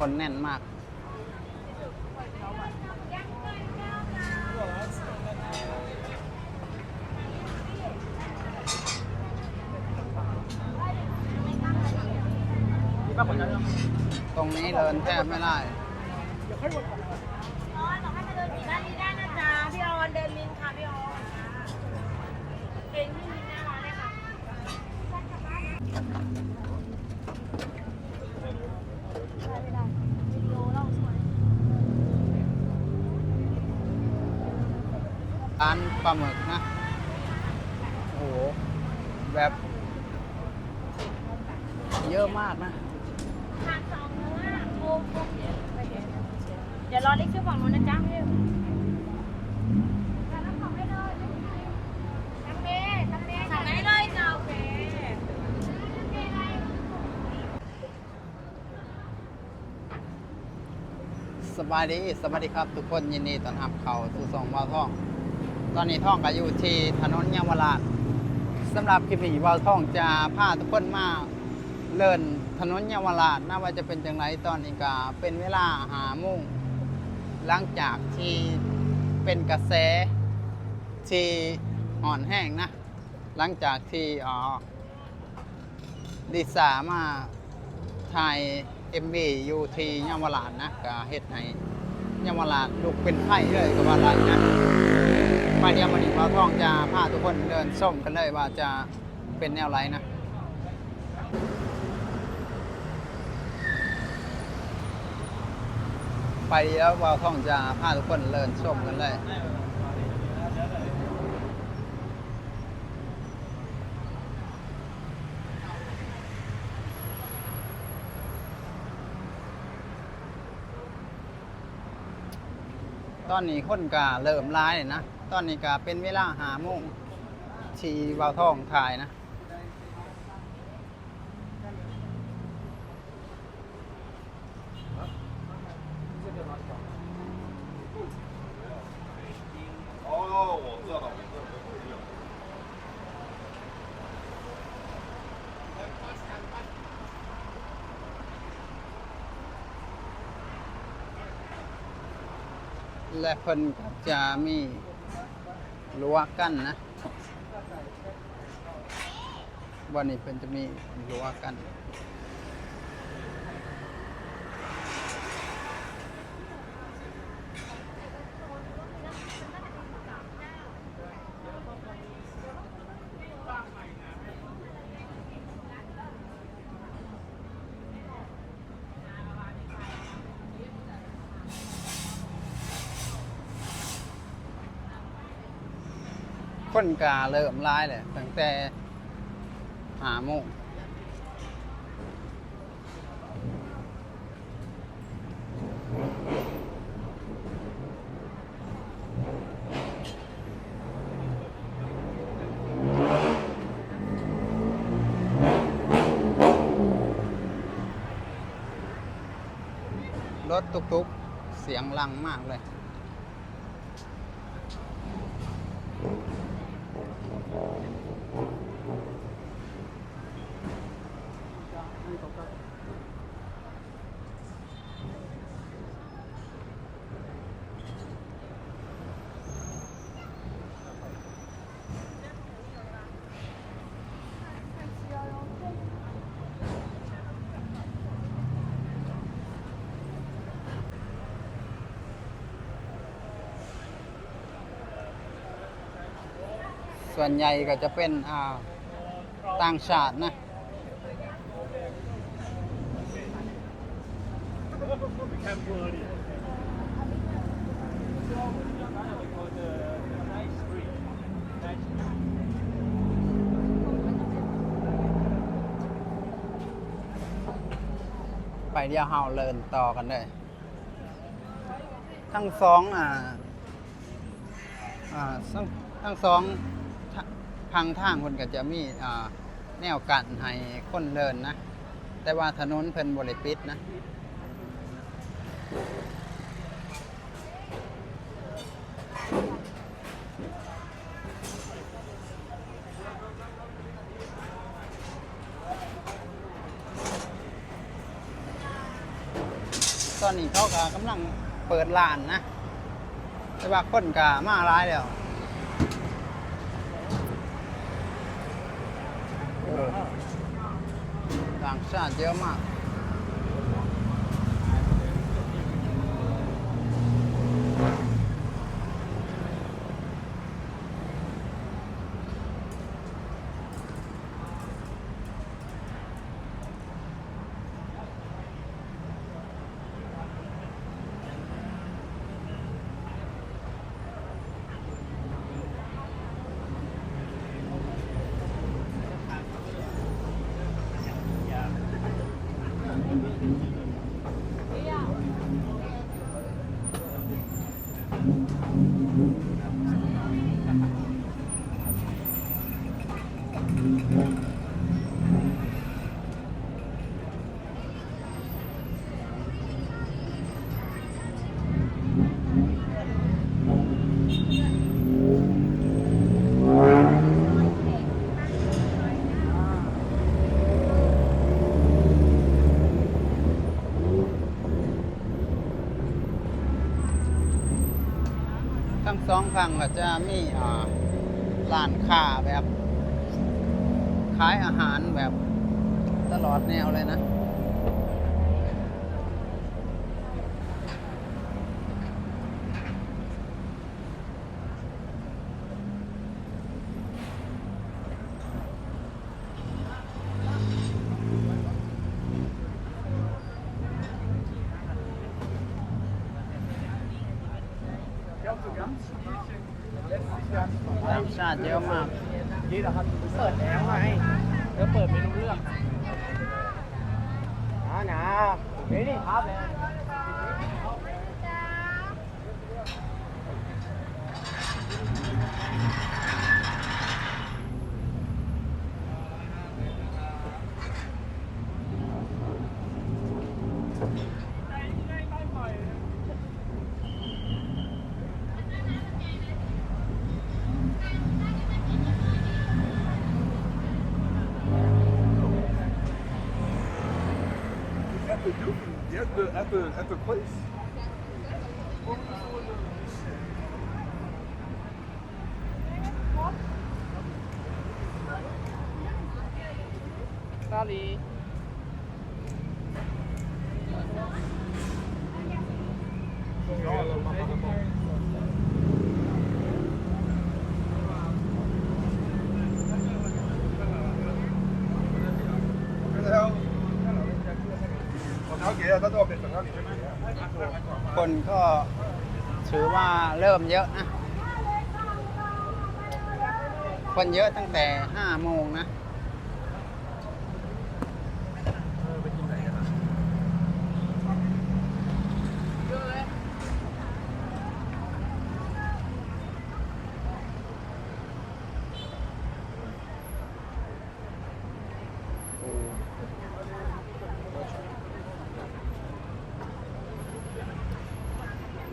คนแน่นมาก ตรงนี้เดินแทบไม่ได้ออนบอกให้มาเดินอยู่ด้านนี้ได้นะจ๊ะพี่ออนเดินลินค่ะพี่ออนเป็นที่ลินหน้าร้านเลยค่ะใช่ไม่ได้วิดีโอเราสวย ร้านปลาหมึกนะ โอ้โห แบบ เยอะมากนะ ทานสองเนื้อโค้โค้งเดี๋ยวรอเล็กชื่อฝั่งนู้นนะจ๊ะพี่สั่งของได้เลยสั่งเมย์สั่งเมย์สั่งได้เลยจ้าโอเคสบายดี สวัสดีครับทุกคนยินดีต้อนรับเข้าสู่สองวาท่อง ตอนนี้ท่องก็อยู่ที่ถนนเยาวราชสำหรับคลิปนี้วาวท่องจะพาทุกคนมาเลินถนนเยาวราชน่าว่าจะเป็นจังไรตอนนี้ก็เป็นเวลาหามุ่งหลังจากที่เป็นกระแสที่อ่อนแห้งนะ หลังจากที่อ่าดิสามาถ่ายเอ็มบีอยู่ที่ยามวราชนะก็เฮ็ดให้ยามวราชลุกเป็นไฟเลยก็ว่าไรนะ มาเดียวมาดีเราท่องจะพาทุกคนเดินส้มกันเลยว่าจะเป็นแนวไรนะไปแล้วเราท่องจะพาทุกคนเดินส้มกันเลยตอนนี้คนกาเริ่มร้ายเลยนะ ตอนนี้ก็เป็นเวลาหาโมงชีวาวท่องถ่ายนะและเพิ่นก็จะมี รั้วกั้นนะ วันนี้เพิ่นจะมีรั้วกั้น คนกาเริ่มร้ายเลยตั้งแต่หาโมงรถตุกๆ เสียงลังมากเลย ส่วนใหญ่ก็จะเป็นต่างชาตินะไปเดียวเฮาเลินต่อกันเลย ทั้งสองอ่า อ่า ทั้งทั้งสอง พังทางคนก็จะมีแนวกันให้คนเดินนะ แต่ว่าถนนเพิ่นบริปิดนะตอนนี้เขาก็กำลังเปิดร้านนะ แต่ว่าคนก็มาร้ายแล้วโอ้ ต่างชาติเยอะมาก ทั้ง สองฝั่งก็จะมีอ่าร้านค้าแบบ ขายอาหารแบบตลอดแนวเลยนะ ต่าง ชาติเยอะมากนี่เหรอครับเปิดแล้วไงแล้วเปิดไม่รู้เรื่องนะนะเฮ้ยนี่ครับเลย the, at the at the place. ซ นก็ถือว่าเริ่มเยอะนะ คนเยอะตั้งแต่ห้าโมงนะ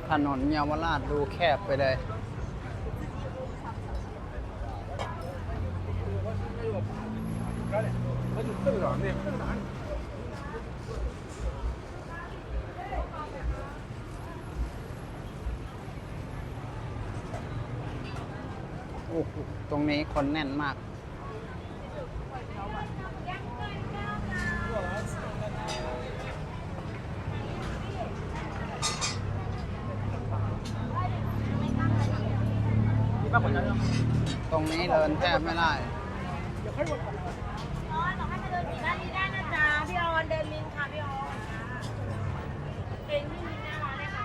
ถนนเยาวราชดูแคบไปเลย โอ้โหตรงนี้คนแน่นมาก บไม่ได้ออนบอกให้มาเดินอยู่ด้านนี้ได้นะจ๊ะพี่ออนเดินมินค่ะพี่ออนเพลงที่มินหน้าร้านเลยค่ะ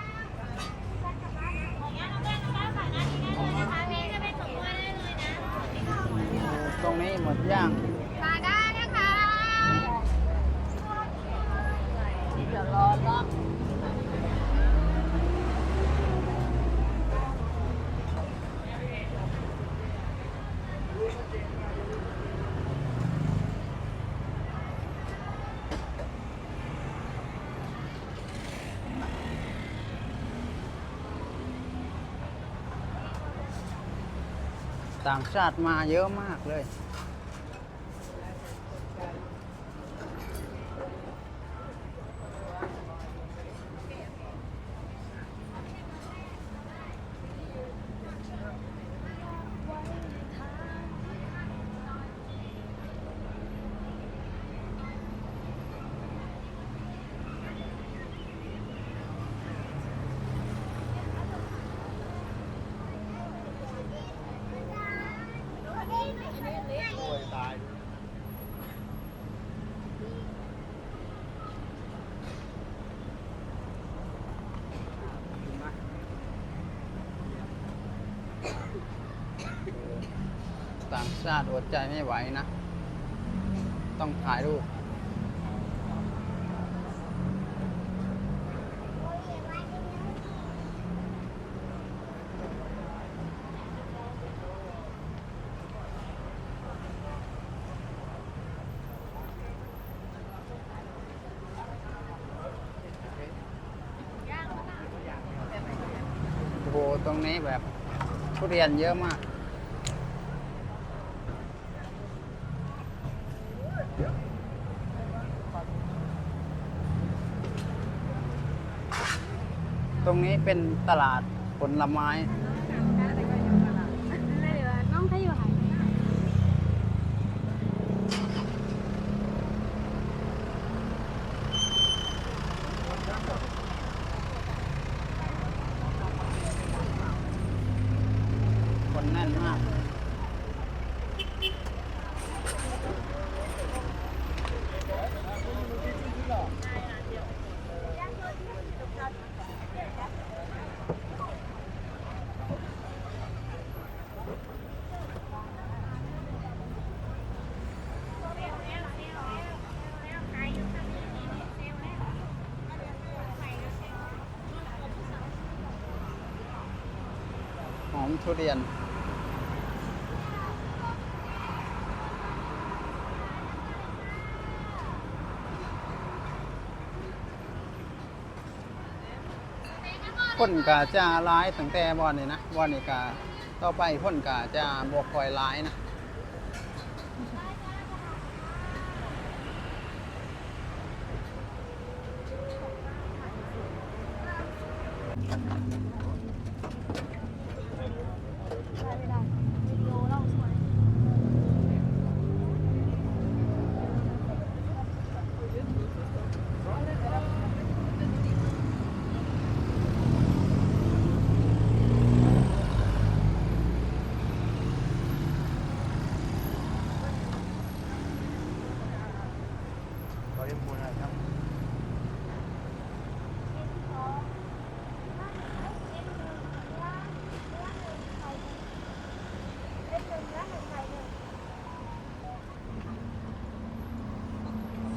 ของงั้นน้องเต้นน้องเต้นใส่หน้าที่ได้เลยนะคะเพลงจะเป็นส่งมาได้เลยนะ ตรงนี้หมดย่าง มาได้นะคะเดี๋ยวรอรอบ ต่างชาติมาเยอะมากเลย เชาติอดใจไม่ไหวนะ ต้องถ่ายรูปโอ้โหตรงนี้แบบทุเรียนเยอะมาก รงนี้เป็นตลาดผลไม้ น้องเขาอยู่ไหน คนแน่นมาก หอม ทุเรียน พ่นกาจะร้ายตั้งแต่บอนนี่นะบอนนี่กาต่อไปพ่นกาจะบวกคอยร้ายนะ ไม่ได้วิดีโอเราสวย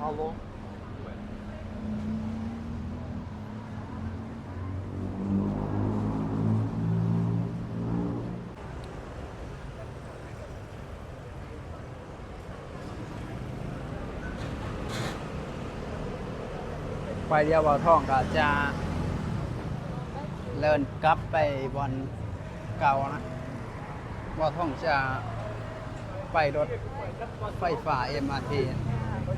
Hallo. ไปเดียวเบาท่องก็จะเลินกลับไปบอนเก่านะเบาท่องจะไปรถไฟฟ้า MRT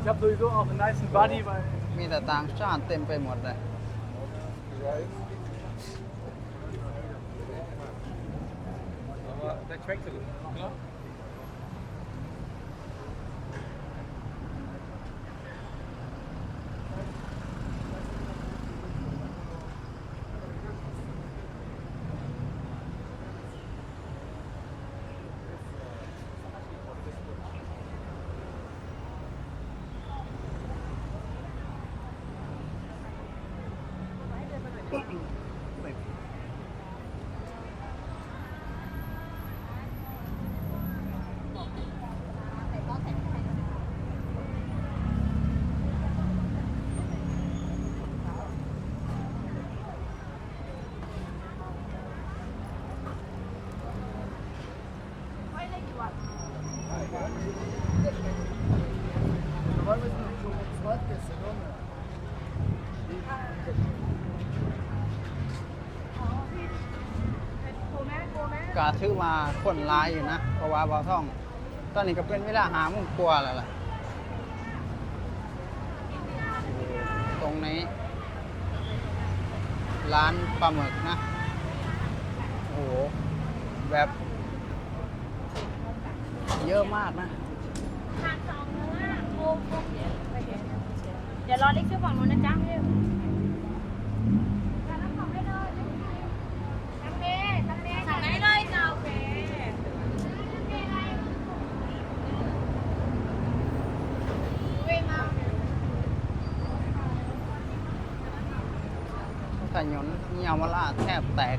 Ich habe sowieso auch einen nice Buddy, weil มีแต่ต่างชาติเต็มไปหมดเลย Aber der schmeckt so gut. Ja? ก็ถือว่าคนร้ายอยู่นะ เพราะว่าเบาท่อง ตอนนี้ก็เป็นเวลาหามุงกลัวแล้วล่ะ ตรงนี้ ร้านปลาหมึกนะ โอ้โห แบบเยอะมากนะ ทานสองเนื้อโอ้โหเดี๋ยวรอเล็กชื่อฝั่งนู้นนะจ๊ะพี่สั่งได้เลยจ้าโอเค ถนนเยาวราชแทบแตก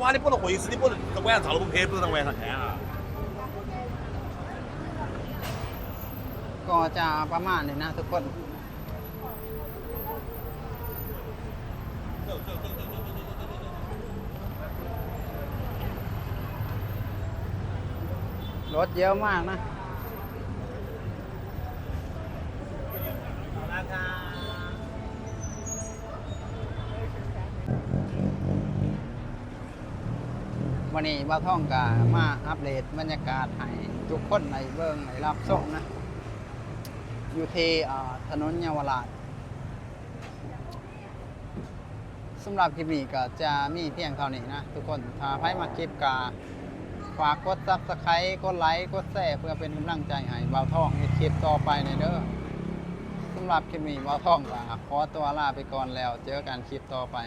哇，你不能回事，你不能晚上照了不拍，不能晚上看啊。ก็จะประมาณนี้นะทุกคน รถเยอะมากนะ วันนี้บ้าท่องกามาอัปเดตบรรยากาศให้ทุกคนในเบิ้งในรับส่งนะ อยู่ที่ถนนเยาวราชสำหรับคลิปนี้ก็จะมีเพียงเท่านี้นะ ทุกคนถ้าใครมาคลิปกาฝากกดซับสไครต์กดไลค์กดแชร์เพื่อเป็นกำลังใจให้บ่าวท่องในคลิปต่อไปในเด้อสำหรับคลิปนี้บ่าวท่องก็ขอตัวลาไปก่อนแล้ว เจอกันคลิปต่อไป